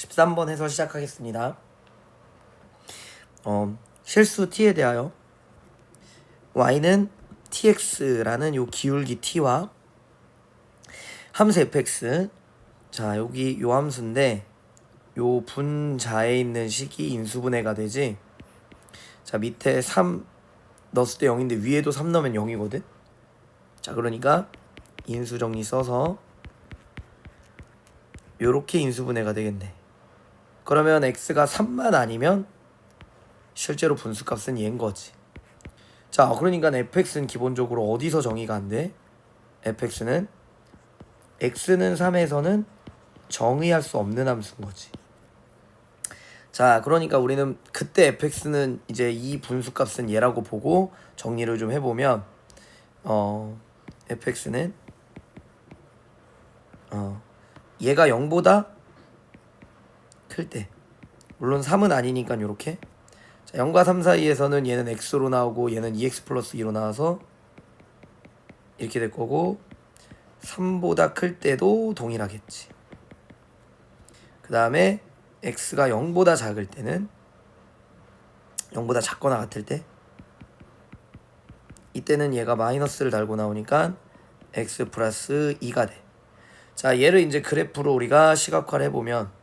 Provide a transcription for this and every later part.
13번 해서 시작하겠습니다. 어, 실수 t에 대하여 y는 tx라는 요 기울기 t와 함수 fx 자 여기 요 함수인데 요 분자에 있는 식이 인수분해가 되지. 자 밑에 3 넣었을 때 0인데 위에도 3 넣으면 0이거든. 자 그러니까 인수정리 써서 요렇게 인수분해가 되겠네 그러면 x가 3만 아니면 실제로 분수값은 얘인 거지 자 그러니까 fx는 기본적으로 어디서 정의가 안 돼? fx는 x는 3에서는 정의할 수 없는 함수인 거지 자 그러니까 우리는 그때 fx는 이제 이 분수값은 얘라고 보고 정리를 좀 해보면 어 fx는 어 얘가 0보다 클 때. 물론 3은 아니니까 요렇게. 자, 0과 3 사이에서는 얘는 x로 나오고 얘는 2x 플러스 2로 나와서 이렇게 될 거고 3보다 클 때도 동일하겠지. 그 다음에 x가 0보다 작을 때는 0보다 작거나 같을 때 이때는 얘가 마이너스를 달고 나오니까 x 플러스 2가 돼. 자, 얘를 이제 그래프로 우리가 시각화를 해보면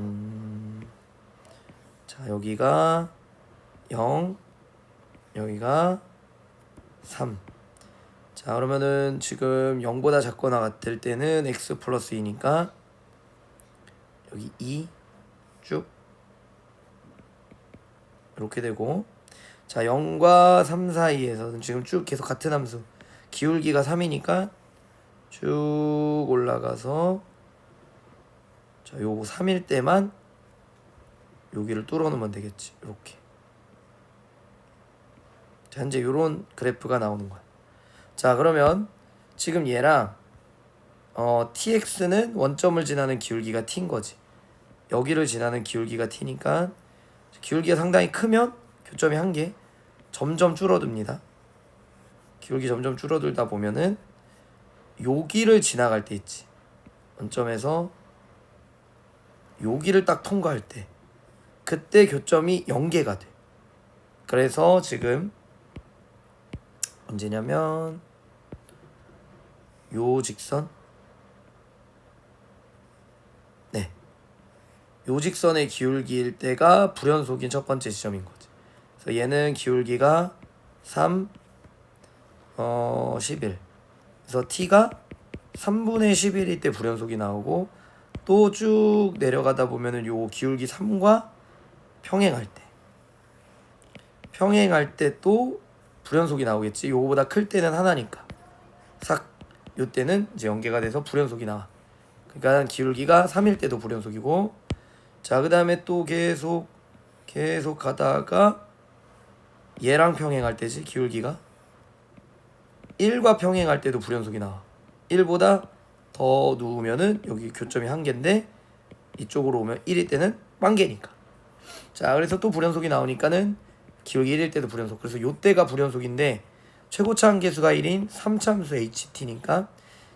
음, 자, 여기가 0, 여기가 3. 자, 그러면은 지금 0보다 작거나 같을 때는 x 플러스 2니까 여기 2 쭉. 이렇게 되고. 자 0과 3 사이에서는 지금 쭉 계속 같은 함수. 기울기가 3이니까 쭉 올라가서 자 요거 3일 때만 여기를 뚫어 놓으면 되겠지 이렇게 자 현재 요런 그래프가 나오는 거야 자 그러면 지금 얘랑 어 tx는 원점을 지나는 기울기가 t인 거지 여기를 지나는 기울기가 t니까 기울기가 상당히 크면 교점이 한 개 점점 줄어듭니다. 기울기 점점 줄어들다 보면은 여기를 지나갈 때 있지. 원점에서 여기를 딱 통과할 때 그때 교점이 0개가 돼. 그래서 지금 언제냐면 요 직선 네. 요 직선의 기울기일 때가 불연속인 첫 번째 지점인 거지. 그래서 얘는 기울기가 3, 어, 11. 그래서 t가 3분의 11일 때 불연속이 나오고 또 쭉 내려가다 보면은 요 기울기 3과 평행할 때 평행할 때 또 불연속이 나오겠지. 요거보다 클 때는 하나니까. 싹 요때는 이제 연계가 돼서 불연속이 나와. 그러니까 기울기가 3일 때도 불연속이고 자, 그 다음에 또 계속 계속 가다가 얘랑 평행할 때지 기울기가 1과 평행할 때도 불연속이 나와 1보다 더 누우면은 여기 교점이 한 개인데 이쪽으로 오면 1일 때는 빵개니까. 자 그래서 또 불연속이 나오니까는 기울기 1일 때도 불연속. 그래서 요때가 불연속인데 최고차 한계수가 1인 3참수 HT니까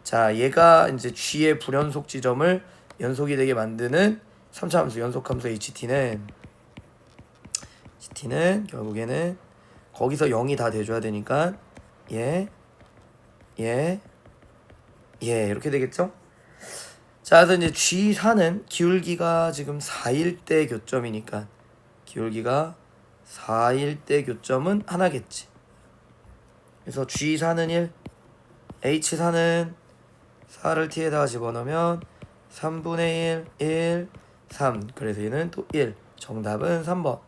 자 얘가 이제 G의 불연속 지점을 연속이 되게 만드는 3차함수 연속함수 HT는 HT는 결국에는 거기서 0이 다 돼줘야 되니까 얘, 얘, 얘 이렇게 되겠죠? 자, 그래서 이제 G4는 기울기가 지금 4일 때 교점이니까 기울기가 4일 때 교점은 하나겠지. 그래서 G4는 1, H4는 4를 T에다가 집어넣으면 3분의 1, 1, 3. 그래서 얘는 또 1. 정답은 3번.